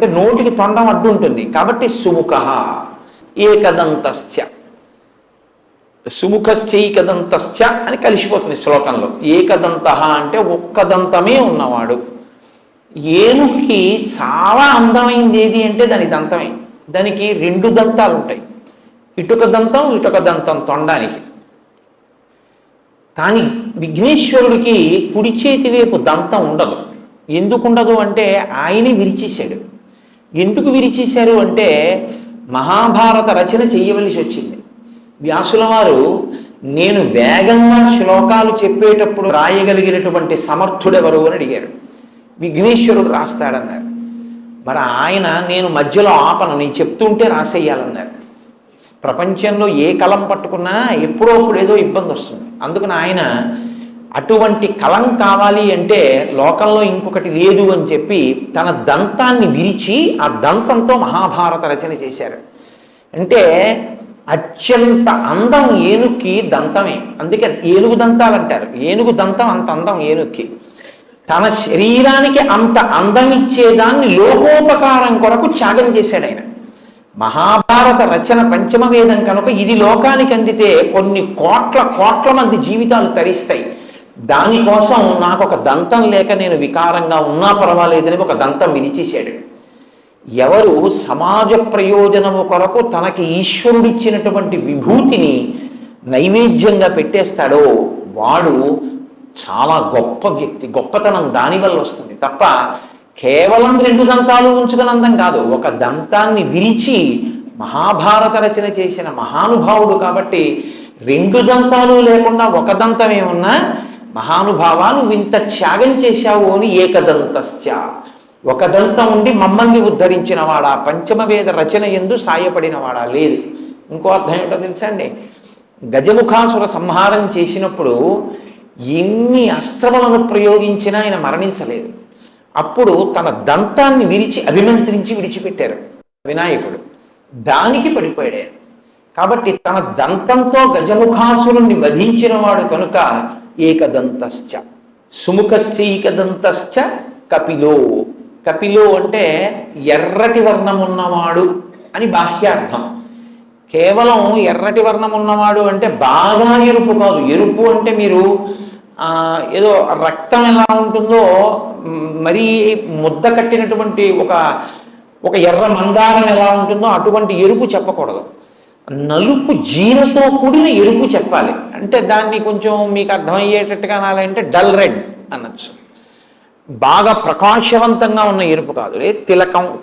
అంటే నోటికి తొండం అడ్డు ఉంటుంది. కాబట్టి సుముఖ ఏకదంతశ్చ. సుముఖశ్చైకదంతశ్చ అని కలిసిపోతుంది శ్లోకంలో. ఏకదంత అంటే ఒక్కదంతమే ఉన్నవాడు. ఏనుగుకి చాలా అందమైంది ఏది అంటే దాని దంతమే. దానికి రెండు దంతాలు ఉంటాయి. ఇటుక దంతం ఇటుక దంతం తొండానికి. కానీ విఘ్నేశ్వరుడికి కుడి చేతి వైపు దంతం ఉండదు. ఎందుకు ఉండదు అంటే ఆయనే విరిచేశాడు. ఎందుకు విరిచేశారు అంటే మహాభారత రచన చేయవలసి వచ్చింది. వ్యాసుల వారు నేను వేగంగా శ్లోకాలు చెప్పేటప్పుడు రాయగలిగినటువంటి సమర్థుడెవరు? అని అడిగారు. విఘ్నేశ్వరుడు రాస్తాడన్నారు. మరి ఆయన నేను మధ్యలో ఆపను నేను చెప్తుంటే రాసేయాలన్నారు. ప్రపంచంలో ఏ కలం పట్టుకున్నా ఎప్పుడో అప్పుడు ఏదో ఇబ్బంది వస్తుంది. అందుకని ఆయన అటువంటి కలం కావాలి అంటే లోకంలో ఇంకొకటి లేదు అని చెప్పి తన దంతాన్ని విరిచి ఆ దంతంతో మహాభారత రచన చేశారు. అంటే అత్యంత అందం ఏనుక్కి దంతమే. అందుకే ఏనుగు దంతాలు అంటారు. ఏనుగు దంతం అంత అందం ఏనుక్కి. తన శరీరానికి అంత అందం ఇచ్చేదాన్ని లోకోపకారం కొరకు త్యాగం చేశాడు ఆయన. మహాభారత రచన పంచమ వేదం కనుక ఇది లోకానికి అందితే కొన్ని కోట్ల కోట్ల మంది జీవితాలు తరిస్తాయి. దానికోసం నాకు ఒక దంతం లేక నేను వికారంగా ఉన్నా పర్వాలేదని ఒక దంతం విరిచేశాడు ఎవరు సమాజ ప్రయోజనము కొరకు తనకి ఈశ్వరుడిచ్చినటువంటి విభూతిని నైవేద్యంగా పెట్టేస్తాడో వాడు చాలా గొప్ప వ్యక్తి. గొప్పతనం దానివల్ల వస్తుంది. తప్ప కేవలం రెండు దంతాలు ఉంచుకునందం కాదు. ఒక దంతాన్ని విరిచి మహాభారత రచన చేసిన మహానుభావుడు కాబట్టి రెండు దంతాలు లేకుండా ఒక దంతమే ఉన్నా మహానుభావా నువ్వు ఇంత త్యాగం చేశావు అని ఏకదంతశ్చ. ఒక దంతం ఉండి మమ్మల్ని ఉద్ధరించిన వాడా పంచమవేద రచన ఎందు సాయపడినవాడా? లేదు. ఇంకో అర్థం ఏంటో తెలుసా అండి? గజముఖాసుర సంహారం చేసినప్పుడు ఎన్ని అస్త్రములను ప్రయోగించినా ఆయన మరణించలేదు. అప్పుడు తన దంతాన్ని విరిచి అభిమంత్రించి విడిచిపెట్టారు వినాయకుడు. దానికి పడిపోయాడు. కాబట్టి తన దంతంతో గజముఖాసురుణ్ణి వధించిన వాడు కనుక ఏకదంతశ్చ. సుముఖశ్చైకదంతశ్చ కపిలో. కపిలో అంటే ఎర్రటి వర్ణం ఉన్నవాడు అని బాహ్యార్థం. కేవలం ఎర్రటి వర్ణం ఉన్నవాడు అంటే బాగా ఎరుపు కాదు. ఎరుపు అంటే మీరు ఏదో రక్తం ఎలా ఉంటుందో మరీ ముద్ద కట్టినటువంటి ఒక ఒక ఎర్ర మందారం ఎలా ఉంటుందో అటువంటి ఎరుపు చెప్పకూడదు. నలుపు జీనతో కూడిన ఎరుపు చెప్పాలి. అంటే దాన్ని కొంచెం మీకు అర్థమయ్యేటట్టుగా అనాలంటే డల్ రెడ్ అనొచ్చు. బాగా ప్రకాశవంతంగా ఉన్న ఎరుపు కాదు. తిలకం